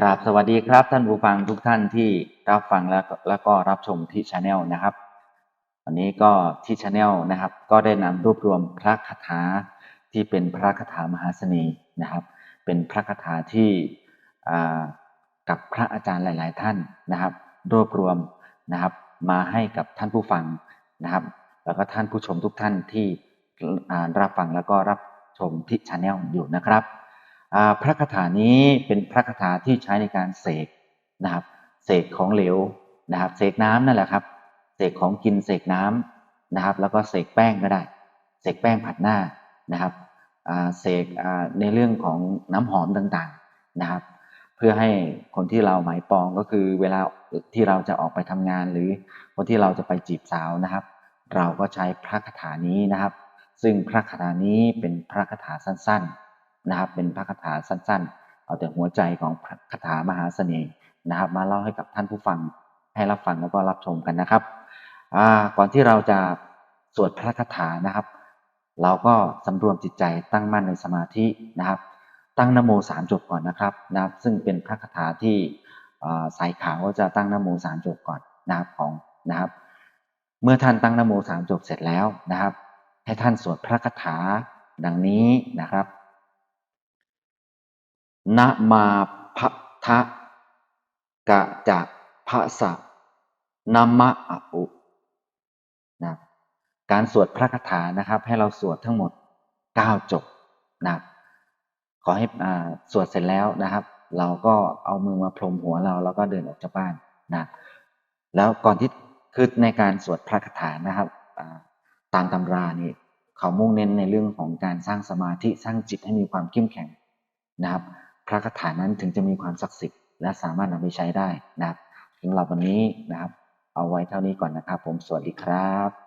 กราบสวัสดีครับท่านผู้ฟังทุกท่านที่รับฟังแล้วแล้วก็รับชมที่ช anel นะครับ วันนี้ก็ที่ช anel นะครับ ก็ได้นำรวบรวมพระคาถาที่เป็นพระคาถามหาเสน่ห์นะครับ เป็นพระคาถาที่กับพระอาจารย์หลาย ๆ ท่านนะครับ รวบรวมนะครับ มาให้กับท่านผู้ฟังนะครับ แล้วก็ท่านผู้ชมทุกท่านที่อ่ารับฟังแล้วก็รับชมที่ช anel อยู่นะครับ พระคาถานี้เป็นพระคาถาที่ใช้ในการเสกนะครับ เสกของเหลวนะครับ เสกน้ำนั่นแหละครับ เสกของกินเสกน้ำนะครับ แล้วก็เสกแป้งก็ได้ เสกแป้งผัดหน้านะครับเสกในเรื่องของน้ำหอมต่างๆนะครับ เพื่อให้คนที่เราหมายปองก็คือเวลาที่เราจะออกไปทำงาน หรือคนที่เราจะไปจีบสาวนะครับ เราก็ใช้พระคาถานี้นะครับ ซึ่งพระคาถานี้เป็นพระคาถาสั้นๆ นะครับ เป็นพระคาถาสั้นๆ เอาแต่หัวใจของพระคาถามหาเสน่ห์นะครับ มาเล่าให้กับท่านผู้ฟังให้รับฟังแล้วก็รับชมกันนะครับก่อนที่เราจะสวดพระคาถานะครับ เราก็สำรวมจิตใจตั้งมั่นในสมาธินะครับ ตั้งนโมสามจบก่อนนะครับนะครับ ซึ่งเป็นพระคาถาที่สายขาวก็จะตั้งนโมสามจบก่อนนะครับของนะครับ เมื่อท่านตั้งนโมสามจบเสร็จแล้วนะครับ ให้ท่านสวดพระคาถาดังนี้นะครับ นะมาพะทะกะจะพะสะนะมะอะอุนะการสวดพระคาถานะครับ ให้เราสวดทั้งหมด 9 จบนะขอให้สวดเสร็จแล้วนะครับ เราก็เอามือมาพรมหัวเราแล้วก็เดินออกจากบ้านนะแล้วก่อนที่คือในการสวดพระคาถานะครับอ่าตามตำรานี่เขามุ่งเน้นในเรื่องของการสร้างสมาธิสร้างจิตให้มีความเข้มแข็งนะครับ พระคาถานั้นถึงจะมีความศักดิ์สิทธิ์และสามารถนำไปใช้ได้นะครับสำหรับวันนี้นะครับ เอาไว้เท่านี้ก่อนนะครับ ผมสวัสดีครับ